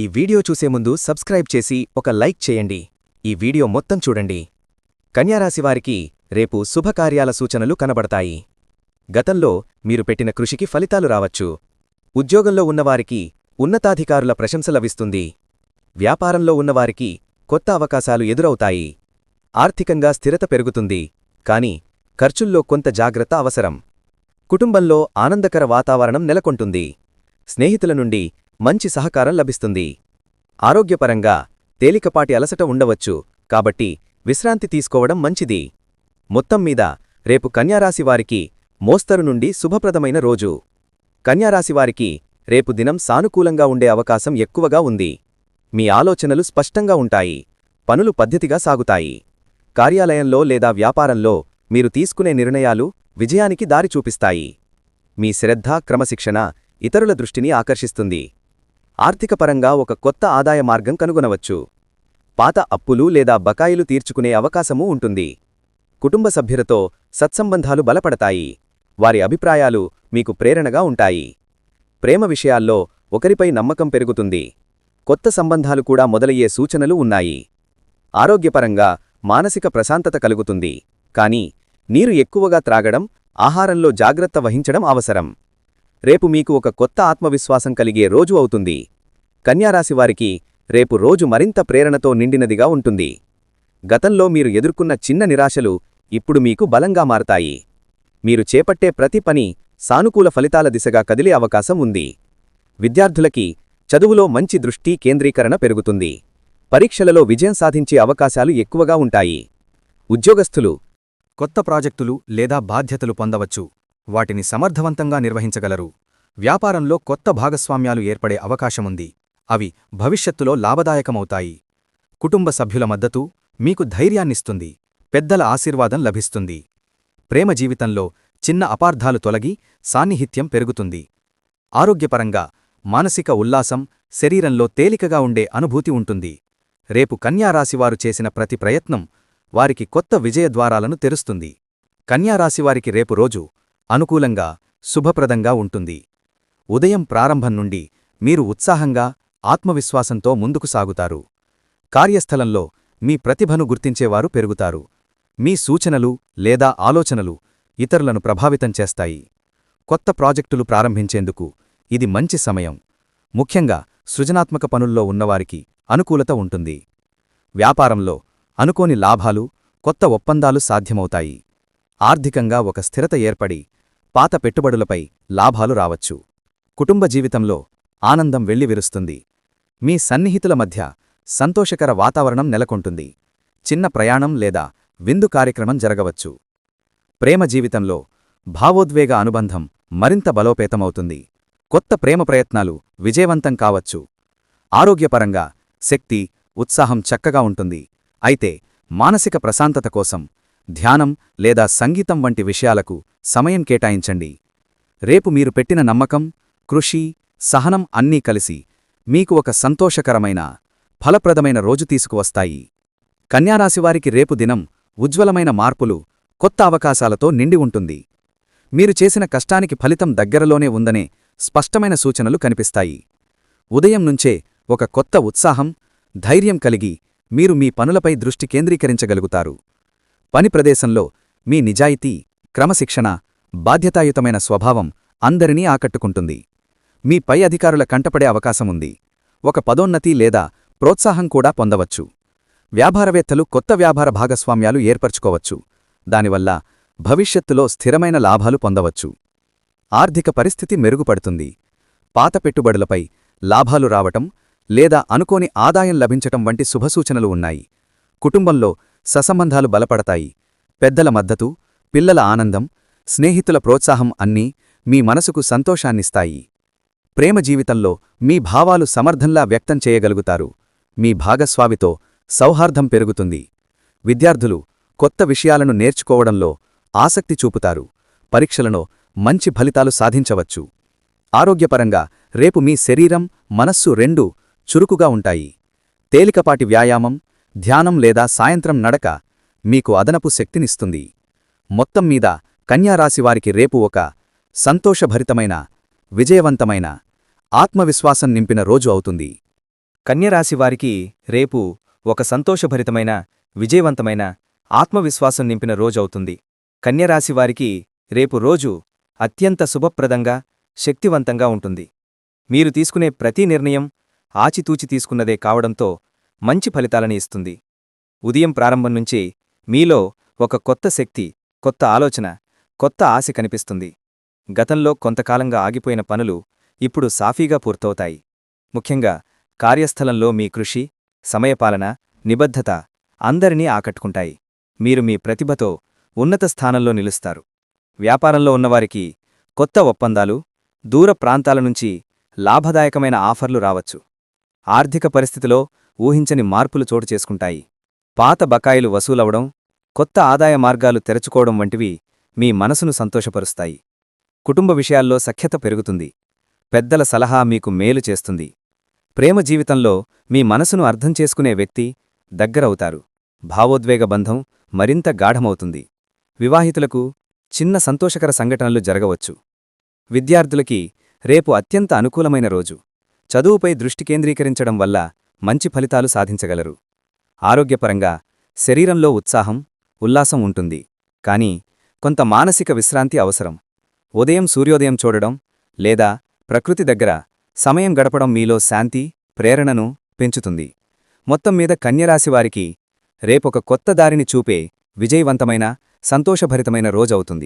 ఈ వీడియో చూసే ముందు సబ్స్క్రైబ్ చేసి ఒక లైక్ చేయండి. ఈ వీడియో మొత్తం చూడండి. కన్యారాశివారికి రేపు శుభకార్యాల సూచనలు కనబడతాయి. గతంలో మీరు పెట్టిన కృషికి ఫలితాలు రావచ్చు. ఉద్యోగంలో ఉన్నవారికి ఉన్నతాధికారుల ప్రశంస లభిస్తుంది. వ్యాపారంలో ఉన్నవారికి కొత్త అవకాశాలు ఎదురవుతాయి. ఆర్థికంగా స్థిరత పెరుగుతుంది. కాని ఖర్చుల్లో కొంత జాగ్రత్త అవసరం. కుటుంబంలో ఆనందకర వాతావరణం నెలకొంటుంది. స్నేహితుల నుండి మంచి సహకారం లభిస్తుంది. ఆరోగ్యపరంగా తేలికపాటి అలసట ఉండవచ్చు కాబట్టి విశ్రాంతి తీసుకోవడం మంచిది. మొత్తం మీద రేపు కన్యారాశివారికి మోస్తరు నుండి శుభప్రదమైన రోజు. కన్యారాశివారికి రేపు దినం సానుకూలంగా ఉండే అవకాశం ఎక్కువగా ఉంది. మీ ఆలోచనలు స్పష్టంగా ఉంటాయి. పనులు పద్ధతిగా సాగుతాయి. కార్యాలయంలో లేదా వ్యాపారంలో మీరు తీసుకునే నిర్ణయాలు విజయానికి దారి చూపిస్తాయి మీ శ్రద్ధ క్రమశిక్షణ ఇతరుల దృష్టిని ఆకర్షిస్తుంది. ఆర్థికపరంగా ఒక కొత్త ఆదాయ మార్గం కనుగొనవచ్చు. పాత అప్పులు లేదా బకాయిలు తీర్చుకునే అవకాశమూ ఉంటుంది. కుటుంబ సభ్యులతో సత్సంబంధాలు బలపడతాయి. వారి అభిప్రాయాలు మీకు ప్రేరణగా ఉంటాయి. ప్రేమ విషయాల్లో ఒకరిపై నమ్మకం పెరుగుతుంది. కొత్త సంబంధాలు కూడా మొదలయ్యే సూచనలు ఉన్నాయి. ఆరోగ్యపరంగా మానసిక ప్రశాంతత కలుగుతుంది. కాని నీరు ఎక్కువగా త్రాగడం ఆహారంలో జాగ్రత్త వహించడం అవసరం. రేపు మీకు ఒక కొత్త ఆత్మవిశ్వాసం కలిగే రోజు అవుతుంది. కన్యారాశివారికి రేపు రోజు మరింత ప్రేరణతో నిండినదిగా ఉంటుంది. గతంలో మీరు ఎదుర్కొన్న చిన్న నిరాశలు ఇప్పుడు మీకు బలంగా మారతాయి. మీరు చేపట్టే ప్రతి పని సానుకూల ఫలితాల దిశగా కదిలే అవకాశం ఉంది. విద్యార్థులకి చదువులో మంచి దృష్టి కేంద్రీకరణ పెరుగుతుంది. పరీక్షలలో విజయం సాధించే అవకాశాలు ఎక్కువగా ఉంటాయి. ఉద్యోగస్థులు కొత్త ప్రాజెక్టులు లేదా బాధ్యతలు పొందవచ్చు. వాటిని సమర్థవంతంగా నిర్వహించగలరు. వ్యాపారంలో కొత్త భాగస్వామ్యాలు ఏర్పడే అవకాశముంది. అవి భవిష్యత్తులో లాభదాయకమవుతాయి. కుటుంబ సభ్యుల మద్దతు మీకు ధైర్యాన్నిస్తుంది. పెద్దల ఆశీర్వాదం లభిస్తుంది. ప్రేమ జీవితంలో చిన్న అపార్థాలు తొలగి సాన్నిహిత్యం పెరుగుతుంది. ఆరోగ్యపరంగా మానసిక ఉల్లాసం శరీరంలో తేలికగా ఉండే అనుభూతి ఉంటుంది. రేపు కన్యారాశివారు చేసిన ప్రతి ప్రయత్నం వారికి కొత్త విజయద్వారాలను తెరుస్తుంది. కన్యారాశివారికి రేపు రోజు అనుకూలంగా శుభప్రదంగా ఉంటుంది. ఉదయం ప్రారంభం నుండి మీరు ఉత్సాహంగా ఆత్మవిశ్వాసంతో ముందుకు సాగుతారు. కార్యస్థలంలో మీ ప్రతిభను గుర్తించేవారు పెరుగుతారు. మీ సూచనలు లేదా ఆలోచనలు ఇతరులను ప్రభావితం చేస్తాయి. కొత్త ప్రాజెక్టులు ప్రారంభించేందుకు ఇది మంచి సమయం. ముఖ్యంగా సృజనాత్మక పనుల్లో ఉన్నవారికి అనుకూలత ఉంటుంది. వ్యాపారంలో అనుకోని లాభాలు కొత్త ఒప్పందాలు సాధ్యమవుతాయి. ఆర్థికంగా ఒక స్థిరత ఏర్పడి పాత పెట్టుబడులపై లాభాలు రావచ్చు. కుటుంబ జీవితంలో ఆనందం వెళ్ళివిరుస్తుంది మీ సన్నిహితుల మధ్య సంతోషకర వాతావరణం నెలకొంటుంది. చిన్న ప్రయాణం లేదా విందు కార్యక్రమం జరగవచ్చు. ప్రేమ జీవితంలో భావోద్వేగ అనుబంధం మరింత బలోపేతమవుతుంది. కొత్త ప్రేమ ప్రయత్నాలు విజయవంతం కావచ్చు. ఆరోగ్యపరంగా శక్తి ఉత్సాహం చక్కగా ఉంటుంది. అయితే మానసిక ప్రశాంతత కోసం ధ్యానం లేదా సంగీతం వంటి విషయాలకు సమయం కేటాయించండి. రేపు మీరు పెట్టిన నమ్మకం కృషి సహనం అన్నీ కలిసి మీకు ఒక సంతోషకరమైన ఫలప్రదమైన రోజు తీసుకువస్తాయి. కన్యారాశివారికి రేపు దినం ఉజ్వలమైన మార్పులు కొత్త అవకాశాలతో నిండి ఉంటుంది. మీరు చేసిన కష్టానికి ఫలితం దగ్గరలోనే ఉందనే స్పష్టమైన సూచనలు కనిపిస్తాయి. ఉదయం నుంచే ఒక కొత్త ఉత్సాహం ధైర్యం కలిగి మీరు మీ పనులపై దృష్టి కేంద్రీకరించగలుగుతారు. పని ప్రదేశంలో మీ నిజాయితీ క్రమశిక్షణ బాధ్యతాయుతమైన స్వభావం అందరినీ ఆకట్టుకుంటుంది. మీ పై అధికారుల కంటపడే అవకాశముంది. ఒక పదోన్నతి లేదా ప్రోత్సాహం కూడా పొందవచ్చు. వ్యాపారవేత్తలు కొత్త వ్యాపార భాగస్వామ్యాలు ఏర్పరచుకోవచ్చు. దానివల్ల భవిష్యత్తులో స్థిరమైన లాభాలు పొందవచ్చు. ఆర్థిక పరిస్థితి మెరుగుపడుతుంది. పాత పెట్టుబడులపై లాభాలు రావటం లేదా అనుకోని ఆదాయం లభించటం వంటి శుభసూచనలు ఉన్నాయి. కుటుంబంలో ససంబంధాలు బలపడతాయి. పెద్దల మద్దతు పిల్లల ఆనందం స్నేహితుల ప్రోత్సాహం అన్నీ మీ మనసుకు సంతోషాన్నిస్తాయి. ప్రేమ జీవితంలో మీ భావాలు సమర్థంలా వ్యక్తం చేయగలుగుతారు. మీ భాగస్వామితో సౌహార్దం పెరుగుతుంది. విద్యార్థులు కొత్త విషయాలను నేర్చుకోవడంలో ఆసక్తి చూపుతారు. పరీక్షలలో మంచి ఫలితాలు సాధించవచ్చు. ఆరోగ్యపరంగా రేపు మీ శరీరం మనస్సు రెండూ చురుకుగా ఉంటాయి. తేలికపాటి వ్యాయామం ధ్యానం లేదా సాయంత్రం నడక మీకు అదనపు శక్తినిస్తుంది. మొత్తం మీద కన్యారాశివారికి రేపు ఒక సంతోషభరితమైన విజయవంతమైన ఆత్మవిశ్వాసం నింపిన రోజు అవుతుంది. కన్యరాశివారికి రేపు ఒక సంతోషభరితమైన విజయవంతమైన ఆత్మవిశ్వాసం నింపిన రోజవుతుంది కన్యరాశివారికి రేపు రోజు అత్యంత శుభప్రదంగా శక్తివంతంగా ఉంటుంది. మీరు తీసుకునే ప్రతి నిర్ణయం ఆచితూచి తీసుకున్నదే కావడంతో మంచి ఫలితాలని ఇస్తుంది. ఉదయం ప్రారంభం నుంచి మీలో ఒక కొత్త శక్తి కొత్త ఆలోచన కొత్త ఆశ కనిపిస్తుంది. గతంలో కొంతకాలంగా ఆగిపోయిన పనులు ఇప్పుడు సాఫీగా పూర్తవుతాయి. ముఖ్యంగా కార్యస్థలంలో మీ కృషి సమయపాలన నిబద్ధత అందరినీ ఆకట్టుకుంటాయి. మీరు మీ ప్రతిభతో ఉన్నత స్థానంలో నిలుస్తారు. వ్యాపారంలో ఉన్నవారికి కొత్త ఒప్పందాలు దూర ప్రాంతాల నుంచి లాభదాయకమైన ఆఫర్లు రావచ్చు. ఆర్థిక పరిస్థితిలో ఊహించని మార్పులు చోటు చేసుకుంటాయి. పాత బకాయిలు వసూలవడం కొత్త ఆదాయ మార్గాలు తెరచుకోవడం వంటివి మీ మనసును సంతోషపరుస్తాయి. కుటుంబ విషయాల్లో సఖ్యత పెరుగుతుంది. పెద్దల సలహా మీకు మేలు చేస్తుంది. ప్రేమ జీవితంలో మీ మనసును అర్థం చేసుకునే వ్యక్తి దగ్గరవుతారు. భావోద్వేగ బంధం మరింత గాఢమవుతుంది. వివాహితులకు చిన్న సంతోషకర సంఘటనలు జరగవచ్చు. విద్యార్థులకి రేపు అత్యంత అనుకూలమైన రోజు. చదువుపై దృష్టి కేంద్రీకరించడం వల్ల మంచి ఫలితాలు సాధించగలరు. ఆరోగ్యపరంగా శరీరంలో ఉత్సాహం ఉల్లాసం ఉంటుంది. కానీ కొంత మానసిక విశ్రాంతి అవసరం. ఉదయం సూర్యోదయం చూడడం లేదా ప్రకృతి దగ్గర సమయం గడపడం మీలో శాంతి ప్రేరణను పెంచుతుంది. మొత్తం మీద కన్యరాశివారికి రేపొక కొత్త దారిని చూపే విజయవంతమైన సంతోషభరితమైన రోజవుతుంది.